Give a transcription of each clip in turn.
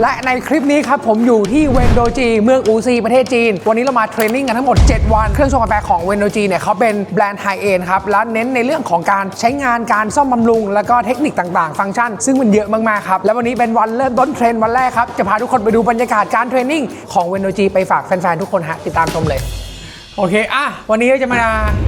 และในคลิปนี้ครับผมอยู่ที่เวนโดจีเมืองอูซีประเทศจีน วันนี้เรามาเทรนนิ่งกันทั้งหมด 7 วัน เครื่องชงกาแฟของเวนโดจีเนี่ยเขาเป็นแบรนด์ไฮเอ็นครับ และเน้นในเรื่องของการใช้งานการซ่อมบำรุง แล้วก็เทคนิคต่างๆ ฟังก์ชัน ซึ่งมันเยอะมากๆครับ และวันนี้เป็นวันเริ่มต้นเทรนวันแรกครับ จะพาทุกคนไปดูบรรยากาศการเทรนนิ่งของเวนโดจีไปฝากแฟนๆทุกคนฮะติดตามชมเลย โอเค อะ วันนี้จะมา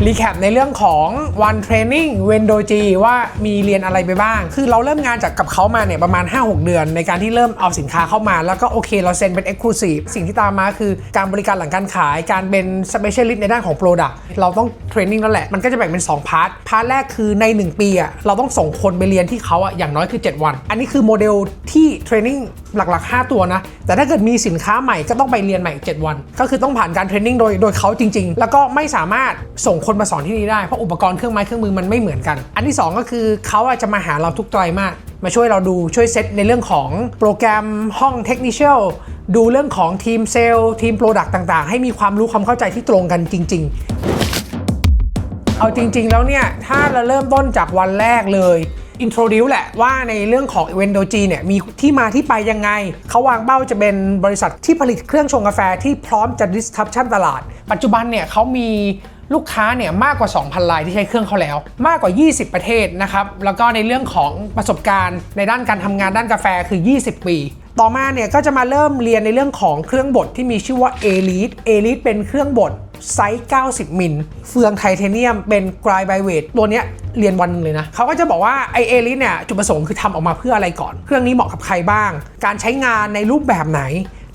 รีแคปในเรื่องของวันเทรนนิ่งเวนโดจีว่ามีเรียนอะไรไปบ้าง คือเราเริ่มงานจากกับเขามาเนี่ยประมาณ 5-6 เดือน ในการที่เริ่มเอาสินค้าเข้ามา แล้วก็โอเค เราเซ็นเป็น Exclusive สิ่งที่ตามมาคือการบริการหลังการขาย การเป็น Specialist ในด้านของ Product เราต้องเทรนนิ่งแล้วแหละ มันก็จะแบ่งเป็น 2 พาร์ท พาร์ทแรกคือใน 1 ปีอะเราต้องส่งคนไปเรียนที่เขาอะอย่างน้อยคือ 7 วัน อันนี้คือโมเดลที่เทรนนิ่ง หลักๆ 5 ตัวนะ แต่ถ้าเกิดมีสินค้าใหม่ก็ต้องไปเรียนใหม่อีก7วัน ก็คือต้องผ่านการเทรนนิ่งโดยโดยเขาจริง ๆ แล้วก็ไม่สามารถส่งคนมาสอนที่นี่ได้ เพราะอุปกรณ์เครื่องไม้เครื่องมือมันไม่เหมือนกัน อันที่ 2 ก็คือเขาอาจจะมาหาเราทุกไตรมาสมาช่วยเราดูช่วยเซตในเรื่องของโปรแกรมห้องเทคนิคอลดูเรื่องของทีมเซลล์ทีมโปรดักต์ต่างๆ ให้มีความรู้ความเข้าใจที่ตรงกันจริง ๆ เอาจริง ๆ แล้วเนี่ยถ้าเราเริ่มต้นจากวันแรกเลย อินโทรดิวแหละว่าในเรื่องของเวนโดจีเนี่ยมีที่มาที่ไปยังไง เขาวางเป้าจะเป็นบริษัทที่ผลิตเครื่องชงกาแฟที่พร้อมจะ disruption ตลาด ปัจจุบันเนี่ยเขามีลูกค้าเนี่ยมากกว่า 2,000รายที่ใช้เครื่องเขาแล้ว มากกว่า 20 ประเทศนะครับ แล้วก็ในเรื่องของประสบการณ์ในด้านการทำงานด้านกาแฟคือ 20 ปีต่อมาเนี่ยก็จะมาเริ่มเรียนในเรื่องของเครื่องบดที่มีชื่อว่า Elite Elite เป็นเครื่องบด ไซส์ 90 มิล เฟืองไทเทเนียมเป็นกรายไบเวทตัวเนี้ยเรียนวันหนึงเลยนะเขาก็จะบอกว่าไอเอลิสเนี่ยจุดประสงค์คือทำออกมาเพื่ออะไรก่อน เครื่องนี้เหมาะกับใครบ้าง การใช้งานในรูปแบบไหน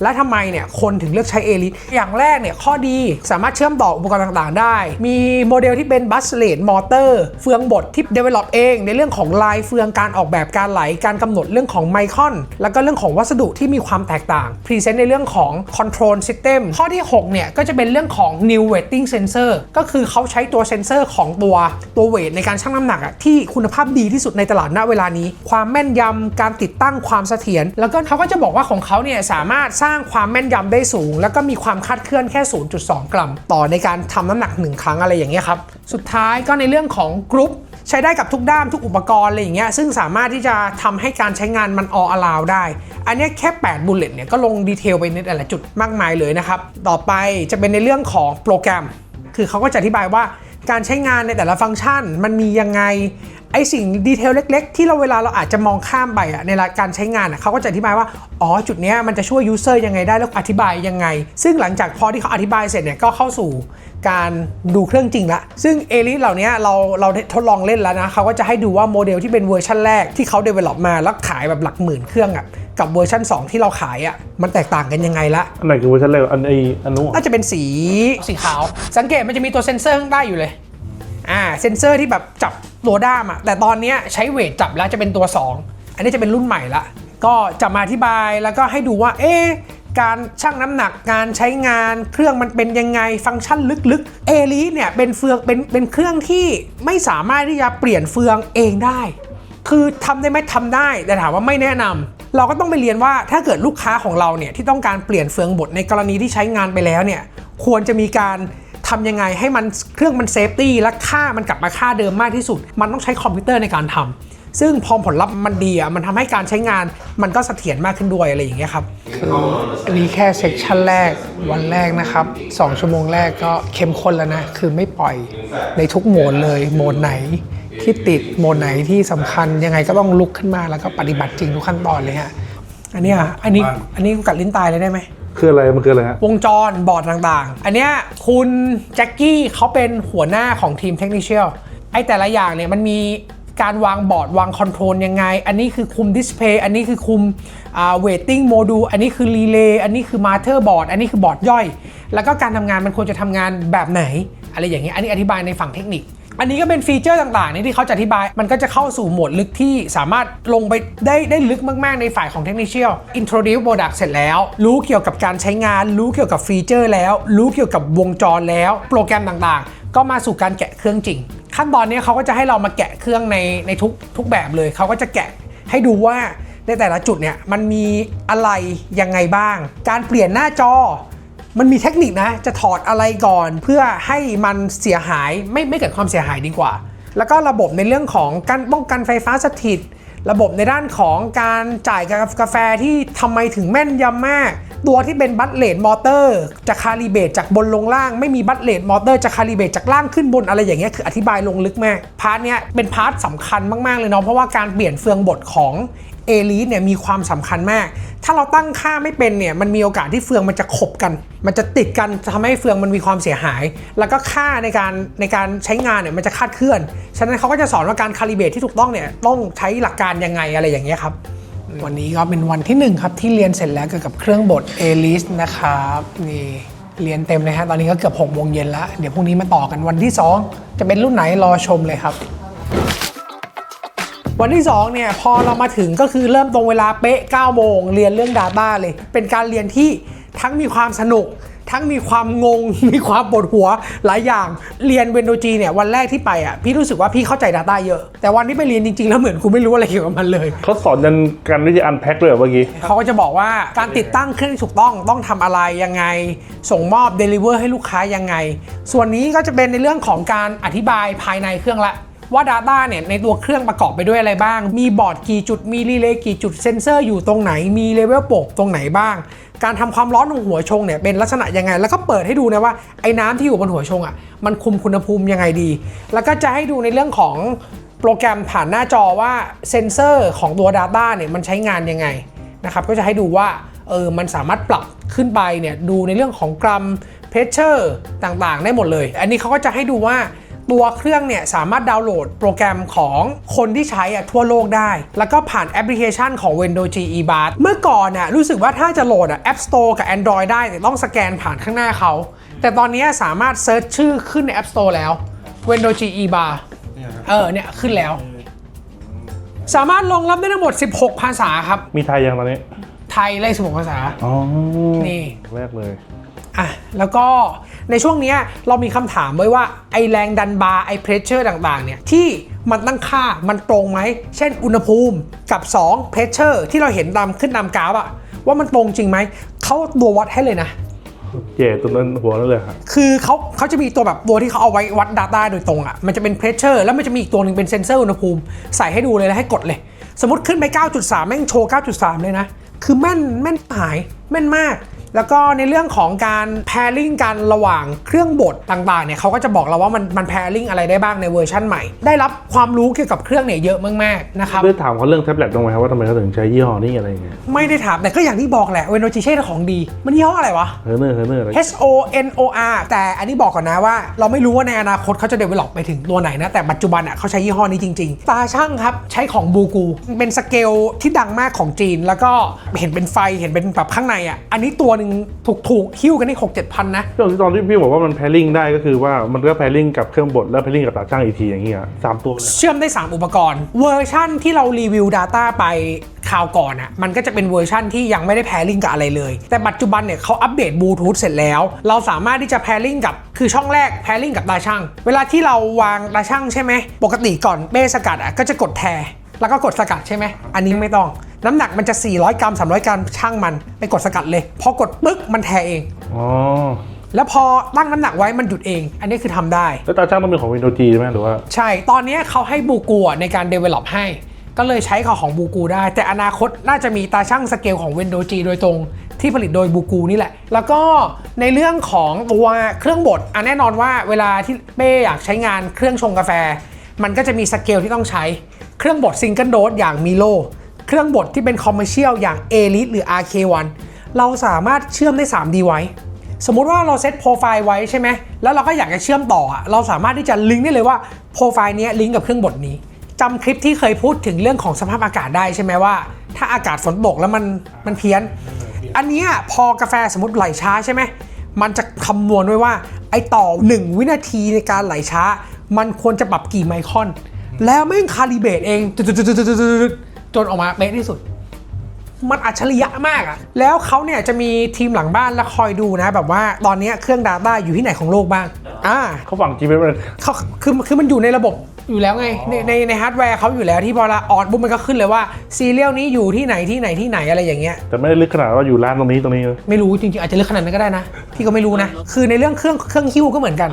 และทำไมเนี่ยคนถึงเลือกใช้เอลิสอย่างแรกเนี่ยข้อดีสามารถเชื่อมต่ออุปกรณ์ต่างๆ ได้ มีโมเดลที่เป็นบัสเลดมอเตอร์เฟืองบดที่ develop เอง ในเรื่องของลายเฟืองการออกแบบการไหลการกำหนดเรื่องของไมคอนแล้วก็เรื่องของวัสดุที่มีความแตกต่างพรีเซนต์ในเรื่องของ control system ข้อที่ 6 เนี่ย ก็จะเป็นเรื่องของ new weighting sensor ก็คือเขาใช้ตัวเซนเซอร์ของตัวตัวเวทในการชั่งน้ำหนักอะที่คุณภาพดีที่สุดในตลาดณเวลานี้ ความแม่นยำการติดตั้งความเสถียรแล้วก็เขาก็จะบอกว่าของเขาเนี่ยสามารถสร้างางความแม่นยำได้สูง แล้วก็มีความคาดเคลื่อนแค่ 0.2 กรัม ต่อในการทำน้ำหนัก 1 ครั้งอะไรอย่างเงี้ยครับ สุดท้ายก็ในเรื่องของกรุ๊ปใช้ได้กับทุกด้ามทุกอุปกรณ์อะไรอย่างเงี้ยซึ่งสามารถที่จะทำให้การใช้งานมันออ allow ได้ อันนี้แค่ 8 บุลเลตเนี่ยก็ลงดีเทลไปในแต่ละจุดมากมายเลยนะครับ ต่อไปจะเป็นในเรื่องของโปรแกรม คือเขาก็จะอธิบายว่าการใช้งานในแต่ละฟังก์ชันมันมียังไง ไอสิ่งดีเทลเล็ก ๆ ที่เราเวลาเราอาจจะมองข้ามไปอะในการใช้งานอะเขาก็จะอธิบายว่า อ๋อ จุดเนี้ยมันจะช่วยยูเซอร์ยังไงได้แล้วอธิบายยังไง ซึ่งหลังจากพอที่เขาอธิบายเสร็จเนี่ยก็เข้าสู่การดูเครื่องจริงละ ซึ่งเอลิสเหล่านี้เราเราทดลองเล่นแล้วนะเขาก็จะให้ดูว่าโมเดลที่เป็นเวอร์ชันแรกที่เขา develop มาแล้วขายแบบหลักหมื่นเครื่องอะกับเวอร์ชัน2 ที่เราขายอะมันแตกต่างกันยังไงละอันไหนคือเวอร์ชันแรกอันไออันนู้นน่าจะเป็นสีสีขาว สังเกตมันจะมีตัวเซ็นเซอร์ข้างใต้อยู่เลยอ่าเซ็นเซอร์ที่แบบจับตัวด้ามอะแต่ตอนนี้ใช้เวทจับแล้วจะเป็นตัว 2 อันนี้จะเป็นรุ่นใหม่ละ ก็จะมาอธิบายแล้วก็ให้ดูว่า เอ๊การชั่งน้ำหนักการใช้งานเครื่องมันเป็นยังไงฟังก์ชันลึกๆเอลีเนี่ยเป็นเฟืองเป็นเป็นเครื่องที่ไม่สามารถที่จะเปลี่ยนเฟืองเองได้ คือทำได้ไหมทำได้ แต่ถามว่าไม่แนะนำเราก็ต้องไปเรียนว่าถ้าเกิดลูกค้าของเราเนี่ยที่ต้องการเปลี่ยนเฟืองบดในกรณีที่ใช้งานไปแล้วเนี่ยควรจะมีการ ทำยังไงให้มันเครื่องมันเซฟตี้และค่ามันกลับมาค่าเดิมมากที่สุด มันต้องใช้คอมพิวเตอร์ในการทำซึ่งพอผลลัพธ์มันดีอะมันทำให้การใช้งานมันก็เสถียรมากขึ้นด้วยอะไรอย่างเงี้ยครับอันนี้แค่เซกชันแรกวันแรกนะครับ 2 ชั่วโมงแรกก็เข้มข้นแล้วนะ คือไม่ปล่อยในทุกโหมดเลยโหมดไหนที่ติดโหมดไหนที่สำคัญยังไงก็ต้องลุกขึ้นมาแล้วก็ปฏิบัติจริงทุกขั้นตอนเลยฮะอันนี้ยอันนี้อันนี้กัดลิ้นตายเลยได้ไหม คืออะไรมันคืออะไรฮะวงจรบอร์ดต่างๆ อันเนี้ยคุณแจ็คกี้เขาเป็นหัวหน้าของทีมเทคนิคเชียลไอแต่ละอย่างเนี่ยมันมีการวางบอร์ดวางคอนโทรลยังไง อันนี้คือคุมดิสเพย์อันนี้คือคุมเวทติ้งโมดูลอันนี้คือรีเลย์อันนี้คือมาเธอร์บอร์ดอันนี้คือบอร์ดย่อย แล้วก็การทำงานมันควรจะทำงานแบบไหน อะไรอย่างเงี้ยอันนี้อธิบายในฝั่งเทคนิค อันนี้ก็เป็นฟีเจอร์ต่างๆนี่ที่เขาจะอธิบาย มันก็จะเข้าสู่โหมดลึกที่สามารถลงไปได้ได้ลึกมากๆในฝ่ายของเทคนิคเชียล introduce product เสร็จแล้ว รู้เกี่ยวกับการใช้งาน รู้เกี่ยวกับฟีเจอร์ แล้ว รู้เกี่ยวกับวงจรแล้ว โปรแกรมต่างๆ ก็มาสู่การแกะเครื่องจริง ขั้นตอนนี้เขาก็จะให้เรามาแกะเครื่องในในทุกทุกแบบเลยเขาก็จะแกะให้ดูว่าในแต่ละจุดเนี่ยมันมีอะไรยังไงบ้าง การเปลี่ยนหน้าจอ มันมีเทคนิคนะจะถอดอะไรก่อนเพื่อให้มันเสียหายไม่ไม่เกิดความเสียหายดีกว่า แล้วก็ระบบในเรื่องของการป้องกันไฟฟ้าสถิต ระบบในด้านของการจ่ายกาแฟที่ทำไมถึงแม่นยำมาก ตัวที่เป็นบัตเลดมอเตอร์จะคาลิเบตจากบนลงล่าง ไม่มีบัตเลดมอเตอร์จะคาลิเบตจากล่างขึ้นบนอะไรอย่างเงี้ยคืออธิบายลงลึกมากพาร์ทเนี้ยเป็นพาร์ทสำคัญมากๆเลยเนาะเพราะว่าการเปลี่ยนเฟืองบทของ เอลิสเนี่ยมีความสำคัญมาก ถ้าเราตั้งค่าไม่เป็นเนี่ยมันมีโอกาสที่เฟืองมันจะขบกัน มันจะติดกันจะทำให้เฟืองมันมีความเสียหาย แล้วก็ค่าในการในการใช้งานเนี่ยมันจะคาดเคลื่อน ฉะนั้นเขาก็จะสอนว่าการคาลิเบตที่ถูกต้องเนี่ยต้องใช้หลักการยังไงอะไรอย่างเงี้ยครับวันนี้ก็เป็นวันที่หนึ่งครับ ที่เรียนเสร็จแล้วเกี่ยวกับเครื่องบด a l i s นะครับนี่เรียนเต็มเลยฮะตอนนี้ก็เกือบ6โมงเย็นแล้ว เดี๋ยวพรุ่งนี้มาต่อกันวันที่ 2 จะเป็นรุ่นไหนรอชมเลยครับ วันที่2เนี่ยพอเรามาถึงก็คือเริ่มตรงเวลาเป๊ะ9โมงเรียนเรื่อง Data เลย เป็นการเรียนที่ทั้งมีความสนุก ทั้งมีความงง มีความปวดหัวหลายอย่างเรียนเวนโดจีเนี่ยวันแรกที่ไปอะพี่รู้สึกว่าพี่เข้าใจ Data เยอะ แต่วันที่ไปเรียนจริงๆ แล้วเหมือนกูไม่รู้อะไรเกี่ยวกับมันเลย เขาสอนยันการที่จะอันแพ็คเลยเหรอเมื่อกี้ เขาก็จะบอกว่าการติดตั้งเครื่องที่ถูกต้องต้องทำอะไรยังไง ส่งมอบ Deliver ให้ลูกค้ายังไง ส่วนนี้ก็จะเป็นในเรื่องของการอธิบายภายในเครื่องละ ว่า Data เนี่ยในตัวเครื่องประกอบไปด้วยอะไรบ้าง มีบอร์ดกี่จุด มีรีเลย์กี่จุด เซนเซอร์อยู่ตรงไหน มีเลเวลปกตรงไหนบ้าง การทำความร้อนของหัวชงเนี่ยเป็นลักษณะยังไง แล้วก็เปิดให้ดูนะว่าไอ้น้ำที่อยู่บนหัวชงอะมันคุมคุณภูมิยังไงดี แล้วก็จะให้ดูในเรื่องของโปรแกรมผ่านหน้าจอว่าเซนเซอร์ของตัว Data เนี่ยมันใช้งานยังไงนะครับ ก็จะให้ดูว่าเออมันสามารถปรับขึ้นไปเนี่ยดูในเรื่องของกรัมเพรสเชอร์ต่างๆ ได้หมดเลย อันนี้เขาก็จะให้ดูว่า ตัวเครื่องเนี่ยสามารถดาวน์โหลดโปรแกรมของคนที่ใช้อะทั่วโลกได้ แล้วก็ผ่านแอปพลิเคชันของ Windows GE Bar เมื่อก่อนน่ะรู้สึกว่าถ้าจะโหลดอะ App Store กับ Android ได้เนี่ยต้องสแกนผ่านข้างหน้าเขา แต่ตอนนี้สามารถเซิร์ชชื่อขึ้นใน App Store แล้ว Windows GE Bar เออเนี่ยขึ้นแล้ว สามารถรองรับได้ทั้งหมด 16 ภาษาครับ มีไทยยังตอนนี้ ไทยไล่สมภาษา อ๋อ นี่ แรกเลย อะ แล้วก็ ในช่วงเนี้ยเรามีคำถามไว้ว่าไอแรงดันบาร์ไอเพรสเชอร์ต่างๆเนี่ยที่มันตั้งค่ามันตรงไหม เช่นอุณหภูมิกับ2เพรสเชอร์ที่เราเห็นตามขึ้นตามกราฟอะว่ามันตรงจริงไหมเขาตัววัดให้เลยนะเย่ตัวนั้นหัวนั่นเลยครับคือเขาเขาจะมีตัวแบบตัวที่เขาเอาไว้วัด Data โดยตรงอะ่ะ มันจะเป็นเพรสเชอร์แล้วมันจะมีอีกตัวหนึ่งเป็นเซนเซอร์อุณหภูมิ ใส่ให้ดูเลยแล้วให้กดเลย สมมติขึ้นไป 9.3 แม่งโชว์ 9.3 เลยนะ คือแม่นแม่นหายแม่นมาก แล้วก็ในเรื่องของการ pairing กันระหว่างเครื่องบดต่างๆเนี่ยเขาก็จะบอกเราว่ามันมัน pairing อะไรได้บ้างในเวอร์ชั่นใหม่ ได้รับความรู้เกี่ยวกับเครื่องเนี่ยเยอะมากๆนะครับได้ถามเขาเรื่องแท็บเล็ตตรงไหมครับว่าทำไมเขาถึงใช้ยี่ห้อนี้อะไรอย่างเงี้ยไม่ได้ถามแต่ก็อย่างที่บอกแหละเวโนจิเช่ของดี มันยี่ห้ออะไรวะเฮอร์เนอร์เฮอร์เนอร์อะไร H O N O R แต่อันนี้บอกก่อนนะว่า เราไม่รู้ว่าในอนาคตเขาจะ develop ไปถึงตัวไหนนะแต่ปัจจุบันอะเขาใช้ยี่ห้อนี้จริง ๆ ตาช่างครับใช้ของบูกูเป็นสเกลที่ดังมากของจีน แล้วก็เห็นเป็นไฟเห็นเป็นแบบข้างในอะอันนี้ตัวหนึ่งถูกถูกๆหิ้วกันนี่หกเจ็ดพันนะเรื่องที่ตอนที่พี่บอกว่ามันแพริงได้ก็คือว่ามันก็แพริงกับเครื่องบดแล้วแพริงกับตาช่างอีกทีอย่างเงี้ยสามตัวเลยเชื่อมได้ 3 อุปกรณ์ เวอร์ชั่นที่เรารีวิว Data ไปคราวก่อนอะมันก็จะเป็นเวอร์ชั่นที่ยังไม่ได้แพริงกับอะไรเลย แต่ปัจจุบันเนี่ยเขาอัปเดตบลูทูธเสร็จแล้ว เราสามารถที่จะแพริงกับคือช่องแรกแพริงกับตาช่าง เวลาที่เราวางตาช่างใช่ไหมปกติก่อนเป้สกัดอะก็จะกดแทแล้วก็กดสกัดใช่ไหมอันนี้ไม่ต้อง น้ำหนักมันจะ 400 กรัม 300 กรัมช่างมัน ไปกดสกัดเลย พอกดปึ๊กมันแทเอง อ๋อ แล้วพอตั้งน้ำหนักไว้มันหยุดเอง อันนี้คือทำได้ แล้วตาช่างต้องเป็นของวินโดว์จีใช่ไหมหรือว่า ใช่ ตอนนี้เขาให้บูกูอะในการ develop ให้ ก็เลยใช้ของของบูกูได้ แต่อนาคตน่าจะมีตาช่างสเกลของ Windows G โดยตรงที่ผลิตโดยบูกูนี่แหละ แล้วก็ในเรื่องของตัวเครื่องบดอะแน่นอนว่าเวลาที่เป้อยากใช้งานเครื่องชงกาแฟ มันก็จะมีสเกลที่ต้องใช้ เครื่องบดซิงเกิลโดสอย่างมิโล เครื่องบดที่เป็นคอมเมอร์เชียลอย่าง a l i t หรือ RK1 เราสามารถเชื่อมได้ 3D ไว้สมมุติว่าเราเซตโปรไฟล์ไว้ใช่ไหม แล้วเราก็อยากจะเชื่อมต่อ เราสามารถที่จะลิงก์ได้เลยว่าโปรไฟล์นี้ลิงก์กับเครื่องบดนี้จำคลิปที่เคยพูดถึงเรื่องของสภาพอากาศได้ใช่ไหมว่า ถ้าอากาศฝนตกแล้วมันมันเพี้ยน อันนี้พอกาแฟสมมติไหลช้าใช่ไหม มันจะคำนวณไว้ว่าไอต่อ 1 วินาทีในการไหลช้า มันควรจะปรับกี่ไมครอน แล้วแม่งคาลิเบตเองตึ๊ดๆๆๆๆ จนออกมาเป๊ะที่สุด มันอัจฉริยะมากอะแล้วเขาเนี่ยจะมีทีมหลังบ้านแล้วคอยดูนะแบบว่าตอนเนี้ยเครื่อง Data อยู่ที่ไหนของโลกบ้างอ่าเขาฝัง GPS ไว้เขาคือคือมันอยู่ในระบบอยู่แล้วไงในในในฮาร์ดแวร์เขาอยู่แล้วที่พอละออดปุ๊บมันก็ขึ้นเลยว่าซีเรียลนี้อยู่ที่ไหนที่ไหนที่ไหนอะไรอย่างเงี้ยแต่ไม่ได้ลึกขนาดว่าอยู่ร้านตรงนี้ตรงนี้เลยไม่รู้จริงๆ อาจจะเลือกขนาดนั้นก็ได้นะพี่ก็ไม่รู้นะ คือในเรื่องเครื่องเครื่องฮิ้วก็เหมือนกัน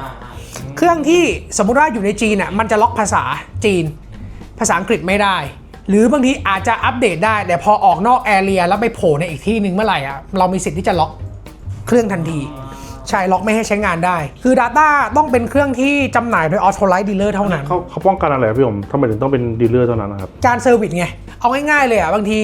เครื่องที่สมมุติว่าอยู่ในจีนอะมันจะล็อกภาษาจีน ภาษาอังกฤษไม่ได้ หรือบางทีอาจจะอัปเดตได้ แต่พอออกนอกแอเรียแล้วไปโผล่ในอีกที่หนึ่งเมื่อไหร่อะเรามีสิทธิ์ที่จะล็อกเครื่องทันทีใช่ล็อกไม่ให้ใช้งานได้ คือ Data ต้องเป็นเครื่องที่จำหน่ายโดย Authorized Dealer เท่านั้น เขาเขาป้องกันอะไรอะพี่ผมทำไมถึงต้องเป็นดีลเลอร์เท่านั้นนะครับ การเซอร์วิสไง เอาง่ายๆเลยอะ บางที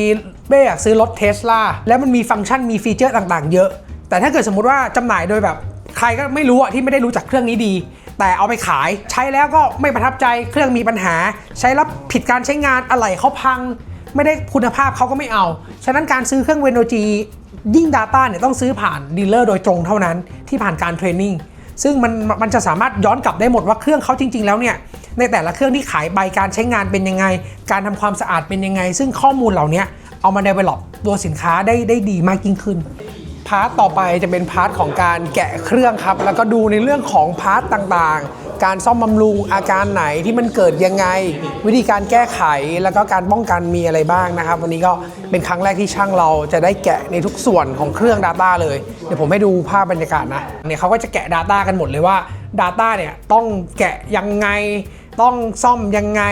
เบ้อยากซื้อรถเทสลาแล้วมันมีฟังก์ชันมีฟีเจอร์ต่างๆ เยอะ แต่ถ้าเกิดสมมุติว่าจำหน่ายโดยแบบ ใครก็ไม่รู้อะที่ไม่ได้รู้จักเครื่องนี้ดี แต่เอาไปขาย ใช้แล้วก็ไม่ประทับใจเครื่องมีปัญหา ใช้แล้วผิดการใช้งานอะไหล่เขาพัง ไม่ได้คุณภาพเขาก็ไม่เอา ฉะนั้นการซื้อเครื่องเวนโดจียิ่ง Data เนี่ยต้องซื้อผ่านดีลเลอร์โดยตรงเท่านั้นที่ผ่านการเทรนนิ่งซึ่งมันมันจะสามารถย้อนกลับได้หมดว่าเครื่องเขาจริง ๆ แล้วเนี่ยในแต่ละเครื่องที่ขายใบการใช้งานเป็นยังไง การทำความสะอาดเป็นยังไง ซึ่งข้อมูลเหล่านี้เอามา develop ตัวสินค้าได้ได้ดีมากยิ่งขึ้น พาร์ทต่อไปจะเป็นพาร์ทของการแกะเครื่องครับ แล้วก็ดูในเรื่องของพาร์ทต่างๆ การซ่อมบำรุงอาการไหนที่มันเกิดยังไง วิธีการแก้ไขแล้วก็การป้องกันมีอะไรบ้างนะครับ วันนี้ก็เป็นครั้งแรกที่ช่างเราจะได้แกะในทุกส่วนของเครื่อง Data เลย เดี๋ยวผมให้ดูภาพบรรยากาศนะเนี่ยเขาก็จะแกะ Data กันหมดเลยว่า Data เนี่ยต้องแกะยังไง ต้องซ่อมยังไง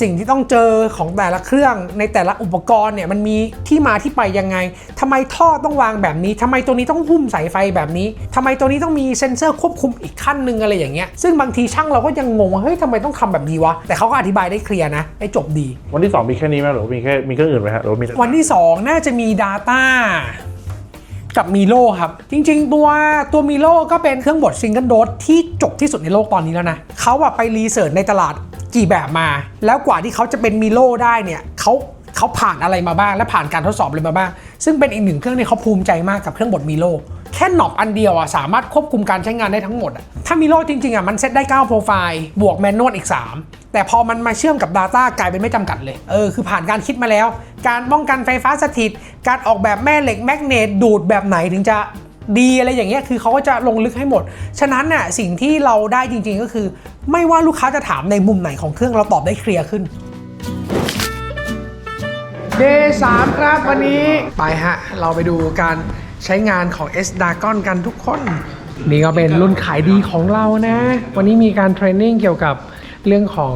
สิ่งที่ต้องเจอของแต่ละเครื่องในแต่ละอุปกรณ์เนี่ยมันมีที่มาที่ไปยังไงทำไมท่อต้องวางแบบนี้ทำไมตัวนี้ต้องหุ้มสายไฟแบบนี้ทำไมตัวนี้ต้องมีเซ็นเซอร์ควบคุมอีกขั้นหนึ่งอะไรอย่างเงี้ยซึ่งบางทีช่างเราก็ยังงงว่าเฮ้ยทำไมต้องทำแบบนี้วะแต่เขาก็อธิบายได้เคลียร์นะได้จบดี วันที่ 2 มีแค่นี้ไหมหรือว่ามีแค่มีเครื่องอื่นไหมฮะหรือว่ามีวันที่ 2 น่าจะมี Data กับมีโลครับ จริง ๆ ตัวตัวมีโลก็เป็นเครื่องบดซิงเกิลโดสที่จบที่สุดในโลกตอนนี้แล้วนะเขาอะไปรีเสิร์ชในตลาดกี่แบบมา แล้วกว่าที่เขาจะเป็นมีโลได้เนี่ยเขาเขาผ่านอะไรมาบ้าง และผ่านการทดสอบอะไรมาบ้าง ซึ่งเป็นอีกหนึ่งเครื่องที่เขาภูมิใจมากกับเครื่องบดมีโล แค่หนอบอันเดียวอะสามารถควบคุมการใช้งานได้ทั้งหมดอะถ้ามีโลจริงๆอะมันเซตได้ 9 โปรไฟล์บวกแมนนวลอีก 3 แต่พอมันมาเชื่อมกับ Data กลายเป็นไม่จำกัดเลย เออ คือผ่านการคิดมาแล้ว การป้องกันไฟฟ้าสถิต การออกแบบแม่เหล็กแมกเนตดูดแบบไหนถึงจะดีอะไรอย่างเงี้ยคือเขาก็จะลงลึกให้หมด ฉะนั้นน่ะสิ่งที่เราได้จริงๆก็คือ ไม่ว่าลูกค้าจะถามในมุมไหนของเครื่องเราตอบได้เคลียร์ขึ้น Day 3ครับวันนี้ไปฮะ เราไปดูการ ใช้งานของ S Dragon กันทุกคน นี่ก็เป็นรุ่นขายดีของเรานะ วันนี้มีการเทรนนิ่งเกี่ยวกับเรื่องของ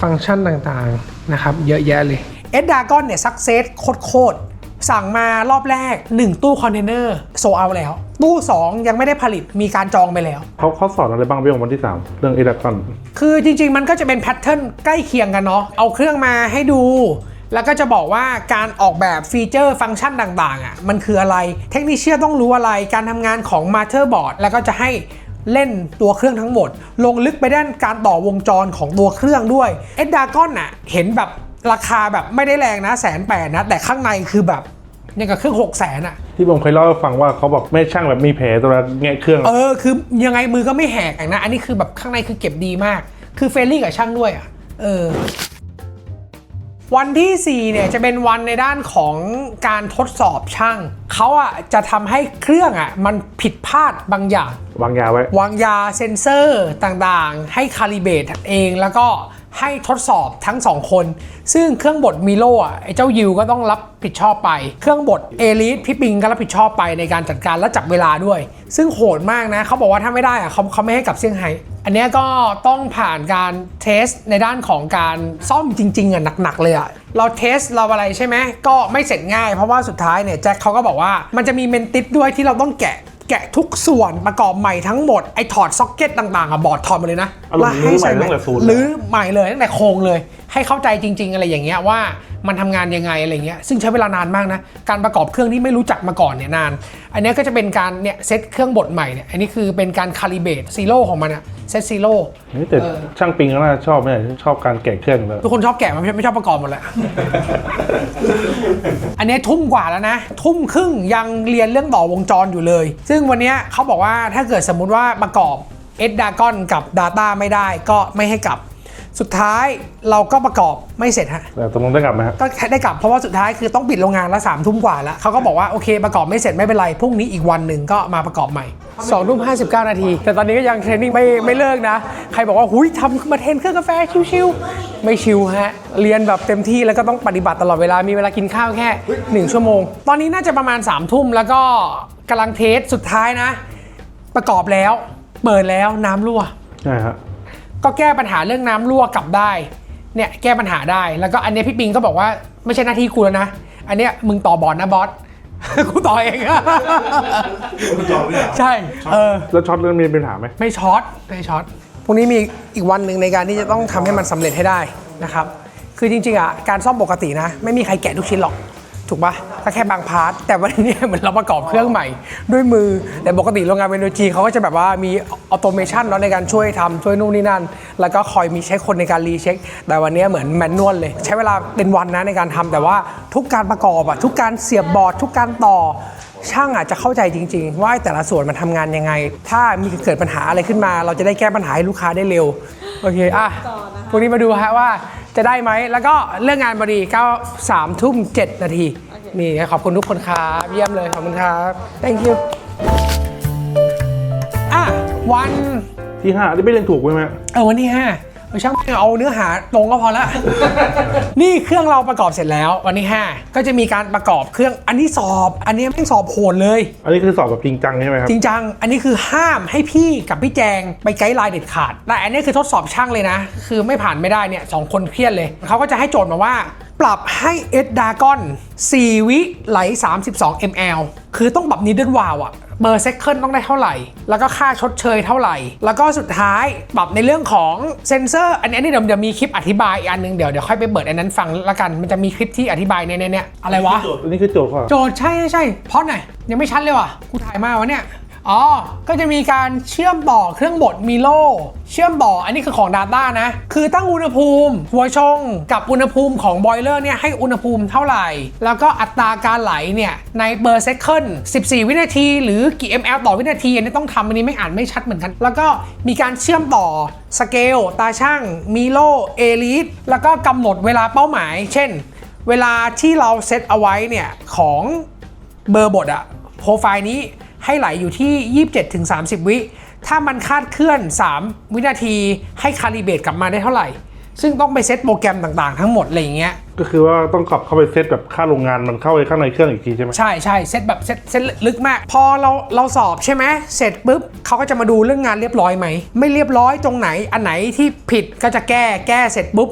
ฟังก์ชันต่างๆนะครับ เยอะแยะเลย S Dragon เนี่ยสักเซสโคตรๆสั่งมารอบแรก 1 ตู้คอนเทนเนอร์โซเอาแล้ว ตู้ 2 ยังไม่ได้ผลิตมีการจองไปแล้ว เขาเขาสอนอะไรบ้างพี่ผมวันที่ 3 เรื่องเอเดคอนคือจริง ๆ มันก็จะเป็นแพทเทิร์นใกล้เคียงกันเนาะเอาเครื่องมาให้ดู แล้วก็จะบอกว่าการออกแบบฟีเจอร์ฟังก์ชันต่างๆอะมันคืออะไร เทคนิชเชียนต้องรู้อะไรการทำงานของมาเ t อร์บอร์ดแล้วก็จะให้เล่นตัวเครื่องทั้งหมด ลงลึกไปด้านการต่อวงจรของตัวเครื่องด้วยเอ็ดดากอนอะเห็นแบบราคาแบบไม่ได้แรงนะแสนแปดนะ แต่ข้างในคือแบบยังกับเครื่อง6 0 0 0 0นอะ ที่ผมเคยเล่าให้ฟังว่าเขาแบบไม่ช่างแบบมีแผลตัวละแงะเครื่อง เออ คือยังไงมือก็ไม่แหกอะนะ อันนี้คือแบบข้างในคือเก็บดีมาก คือเฟรนลี่กับช่างด้วยอะ เออ วันที่ 4 เนี่ยจะเป็นวันในด้านของการทดสอบช่าง เขาอะจะทำให้เครื่องอะมันผิดพลาดบางอย่าง วางยาไว้ วางยาเซ็นเซอร์ต่างๆ ให้คาลิเบตเองแล้วก็ให้ทดสอบทั้งสองคน ซึ่งเครื่องบดมิโลอะไอ้เจ้ายิวก็ต้องรับผิดชอบไป เครื่องบดเอลิสพี่ปิงก็รับผิดชอบไปในการจัดการและจับเวลาด้วย ซึ่งโหดมากนะเขาบอกว่าถ้าไม่ได้อะเขาเขาไม่ให้กลับเซี่ยงไฮ้ อันเนี้ยก็ต้องผ่านการเทสในด้านของการซ่อมจริงๆอะหนักๆเลยอะเราเทสเราอะไรใช่ไหมก็ไม่เสร็จง่ายเพราะว่าสุดท้ายเนี่ยแจ็คเขาก็บอกว่ามันจะมีเมนติสด้วยที่เราต้องแกะแกะทุกส่วนประกอบใหม่ทั้งหมด ไอ้ถอดซ็อกเก็ตต่างๆอะบอร์ดถอดหมาเลยนะอารมณ์รื้อใหม่ตั้งแต่ศูนย์รื้อใหม่เลยตั้งแต่โครงเลย ให้เข้าใจจริง ๆ อะไรอย่างเงี้ยว่ามันทำงานยังไงอะไรเงี้ยซึ่งใช้เวลานานมากนะการประกอบเครื่องที่ไม่รู้จักมาก่อนเนี่ยนาน อันเนี้ยก็จะเป็นการเนี่ยเซตเครื่องบดใหม่เนี่ยอันนี้คือเป็นการคาลิเบตซีโร่ของมันอะเซตซีโร่นี่แต่ช่างปิงก็น่าจะชอบเนี่ยชอบการแกะเครื่องเลยทุกคนชอบแกะมันไม่ไม่ชอบประกอบหมดเลยอันนี้ทุ่มกว่าแล้วนะ ทุ่มครึ่งยังเรียนเรื่องต่อวงจรอยู่เลย ซึ่งวันเนี้ยเขาบอกว่าถ้าเกิดสมมุติว่าประกอบ S d a g o n กับ Data ไม่ได้ก็ไม่ให้กลับ สุดท้ายเราก็ประกอบไม่เสร็จฮะแต่ตกลงได้กลับไหมฮะก็ได้กลับเพราะว่าสุดท้ายคือต้องปิดโรงงานแล้วสามทุ่มกว่าแล้วเขาก็บอกว่าโอเคประกอบไม่เสร็จไม่เป็นไรพรุ่งนี้อีกวันหนึ่งก็มาประกอบใหม่2องทุ่มห้นาที แต่ตอนนี้ก็ยังเทรนนิ่งไม่ไม่เลิกนะ ใครบอกว่าหุยทำมาเทรนเครื่องกาแฟชิวๆไม่ชิวฮะ เรียนแบบเต็มที่แล้วก็ต้องปฏิบัติตลอดเวลามีเวลากินข้าวแค่ 1 ชั่วโมง ตอนนี้น่าจะประมาณ3ามทุ่มแล้วก็กำลังเทสสุดท้ายนะ ประกอบแล้ว เปิดแล้วน้ำรั่วใช่ฮะ ก็แก้ปัญหาเรื่องน้ำรั่วกลับได้ เนี่ยแก้ปัญหาได้ แล้วก็อันเนี้ยพี่ปิงก็บอกว่าไม่ใช่หน้าที่กูแล้วนะ อันเนี้ยมึงต่อบอลนะบอส กูต่อเองใช่ เออ แล้วช็อตเรื่องมีปัญหาไหม ไม่ช็อต ไม่ช็อต พรุ่งนี้มีอีกวันหนึ่งในการที่จะต้องทำให้มันสำเร็จให้ได้นะครับ คือจริงๆอะการซ่อมปกตินะ ไม่มีใครแกะทุกชิ้นหรอก ถูกปะ ก็แค่บางพาร์ท แต่วันนี้เหมือนเราประกอบเครื่องใหม่ ด้วยมือ แต่ปกติโรงงานเวนโดจีเขาก็จะแบบว่ามีออโตเมชันเนาะในการช่วยทำช่วยนู่นนี่นั่น แล้วก็คอยมีใช้คนในการรีเช็ค แต่วันนี้เหมือนแมนนวลเลย ใช้เวลาเป็นวันนะในการทำแต่ว่าทุกการประกอบอะทุกการเสียบบอร์ดทุกการต่อช่างอาจจะเข้าใจจริง ๆ ว่าแต่ละส่วนมันทำงานยังไง ถ้ามีเกิดปัญหาอะไรขึ้นมา เราจะได้แก้ปัญหาให้ลูกค้าได้เร็ว โอเค อะพรุ่งนี้มาดูฮะว่าจะได้ไหม แล้วก็เรื่องงานพอดี9 3ทุ่ม7นาที นี่ขอบคุณทุกคนครับเยี่ยมเลยขอบคุณครับ thank you อะวันที่ห้าได้ไม่เรียนถูกไหมแม่เออวันที่ห้าเออช่างเอาเนื้อหาตรงก็พอละ นี่เครื่องเราประกอบเสร็จแล้ว วันที่ห้าก็จะมีการประกอบเครื่องอันที่สอบ อันนี้ไม่งสอบโหดเลย อันนี้คือสอบแบบจริงจังใช่ไหมครับจริงจัง อันนี้คือห้ามให้พี่กับพี่แจงไปไกด์ไลน์เด็ดขาด แต่อันนี้คือทดสอบช่างเลยนะ คือไม่ผ่านไม่ได้เนี่ยสองคนเครียดเลยเขาก็จะให้โจทย์มาว่า ปรับให้เอ็ดดากอน4 วิไหล 32 ml คือต้องปรับนิดเดิลวาลอะเบอร์เซคเคิลต้องได้เท่าไหร่ แล้วก็ค่าชดเชยเท่าไหร่ แล้วก็สุดท้ายปรับในเรื่องของเซนเซอร์ อันนี้เดี๋ยวเดี๋ยวมีคลิปอธิบายอีกอันหนึงเดี๋ยวเดี๋ยวค่อยไปเปิดอันนั้นฟังละกัน มันจะมีคลิปที่อธิบายในในเนี่ยอะไรวะอันนี้คือโจทย์ข้อโจทย์ใช่ใช่ใช่เพราะไหนยังไม่ชัดเลยว่ะ กูถ่ายมาวะเนี่ย อ๋อ ก็จะมีการเชื่อมต่อเครื่องบดมิโล เชื่อมต่ออันนี้คือของ Data นะ คือตั้งอุณหภูมิ หัวชง กับอุณหภูมิของบอยเลอร์เนี่ยให้อุณหภูมิเท่าไหร่ แล้วก็อัตราการไหลเนี่ยในเบอร์เซคัน14 วินาที หรือกี่ ml ต่อวินาทีอันนี้ต้องทำอันนี้ไม่อ่านไม่ชัดเหมือนกัน แล้วก็มีการเชื่อมต่อสเกลตาช่างมิโลเอลิทแล้วก็กำหนดเวลาเป้าหมาย เช่น เวลาที่เราเซตเอาไว้เนี่ยของเบอร์บทอะโปรไฟล์นี้ ให้ไหลอยู่ที่ 27-30 วิถ้ามันคาดเคลื่อน 3 วินาทีให้คาลิเบตกลับมาได้เท่าไหร่ ซึ่งต้องไปเซตโปรแกรมต่างๆ ทั้งหมดอะไรอย่างเงี้ยก็คือว่าต้องกลับเข้าไปเซตแบบค่าโรงงานมันเข้าไปข้างในเครื่องอีกทีใช่ไหมใช่ใช่เซตแบบเซตเซตลึกมาก พอเราเราสอบใช่ไหมเสร็จปุ๊บเขาก็จะมาดูเรื่องงานเรียบร้อยไหม ไม่เรียบร้อยตรงไหนอันไหนที่ผิดก็จะแก้แก้เสร็จปุ๊บ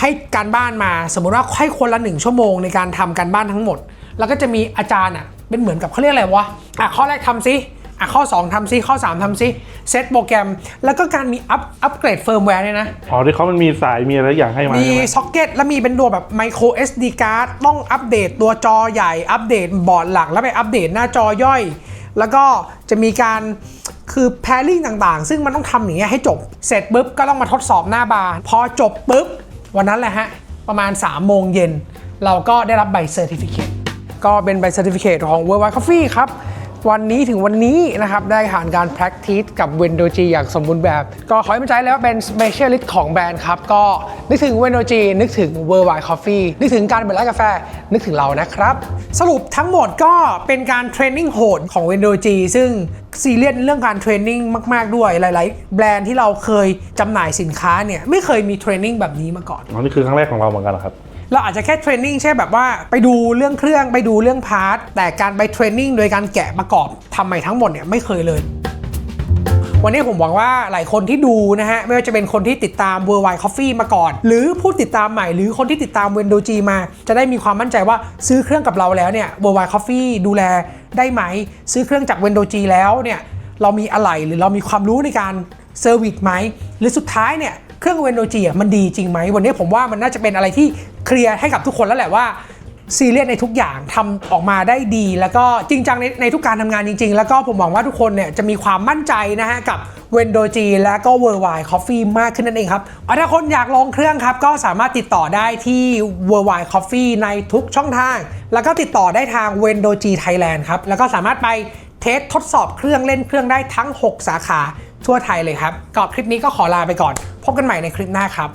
ให้การบ้านมาสมมุติว่าให้คนละหนึ่งชั่วโมงในการทำการบ้านทั้งหมด แล้วก็จะมีอาจารย์อะ เป็นเหมือนกับเขาเรียกอะไรวะอะข้อแรกทำซิอะข้อ 2ทำซิข้อ 3ทำซิเซตโปรแกรม แล้วก็การมีอัพอัปเกรดเฟิร์มแวร์เนี่ยนะ อ๋อที่เขามันมีสายมีอะไรอย่างให้มามีใช่ไหมซ็อกเก็ตแล้วมีเป็นตัวแบบ micro SD card ต้องอัปเดตตัวจอใหญ่อัปเดตบอร์ดหลัก แล้วไปอัปเดตหน้าจอย่อย แล้วก็จะมีการคือ pairing ต่างๆ ซึ่งมันต้องทำอย่างเงี้ยให้จบเสร็จปุ๊บก็ต้องมาทดสอบหน้าบาร์พอจบปุ๊บวันนั้นแหละฮะประมาณ3โมงเย็นเราก็ได้รับใบเซอร์ติฟิเคต ก็เป็นใบ certificate ของ World Wide Coffee ครับ วันนี้ถึงวันนี้นะครับ ได้ผ่านการ practice กับ w i n d o G อย่างสมบูรณ์แบบ ก็ขอให้มั่นใจแล้วาเป็น specialist ของแบรนด์ครับ ก็นึกถึง w i n d o G นึกถึง World Wide Coffee นึกถึงการเปิดร้านกาแฟ นึกถึงเรานะครับ สรุปทั้งหมดก็เป็นการเทรนนิ่งโหดของ w i n d o G ซึ่งซีเรียสเรื่องการเทรนนิ่งมาก ๆ ด้วยหลาย ๆ แบรนด์ที่เราเคยจำหน่ายสินค้าเนี่ยไม่เคยมีเทรนนิ่งแบบนี้มาก่อนอ๋อนี่คือครั้งแรกของเราเหมือนกันครับ เราอาจจะแค่เทรนนิ่งใช่แบบว่าไปดูเรื่องเครื่องไปดูเรื่องพาร์ทแต่การไปเทรนนิ่งโดยการแกะประกอบทำใหม่ทั้งหมดเนี่ยไม่เคยเลย วันนี้ผมหวังว่าหลายคนที่ดูนะฮะ ไม่ว่าจะเป็นคนที่ติดตาม Worldwide Coffee มาก่อน หรือผู้ติดตามใหม่หรือคนที่ติดตาม w e n d o G มา จะได้มีความมั่นใจว่าซื้อเครื่องกับเราแล้วเนี่ย Worldwide Coffee ดูแลได้ไหม ซื้อเครื่องจาก w e n d o G แล้วเนี่ยเรามีอะไรหรือเรามีความรู้ในการเซอร์วิสไหมหรือสุดท้ายเนี่ย เครื่อง w e n d o G อะมันดีจริงไหมวันนี้ผมว่ามันน่าจะเป็นอะไรที่เคลียร์ให้กับทุกคนแล้วแหละว่าซีเรียสในทุกอย่างทำออกมาได้ดี แล้วก็จริงจังในในทุกการทำงานจริง ๆ แล้วก็ผมหวังว่าทุกคนเนี่ยจะมีความมั่นใจนะฮะกับเวนโดจีและก็ Worldwide Coffee มากขึ้นนั่นเองครับเอาถ้าคนอยากลองเครื่องครับ ก็สามารถติดต่อได้ที่ Worldwide Coffee ในทุกช่องทาง แล้วก็ติดต่อได้ทาง w e n d o g Thailand ครับ แล้วก็สามารถไปเทสทดสอบเครื่องเล่นเครื่องได้ทั้ง 6 สาขา ทั่วไทยเลยครับก็คลิปนี้ก็ขอลาไปก่อน พบกันใหม่ในคลิปหน้าครับ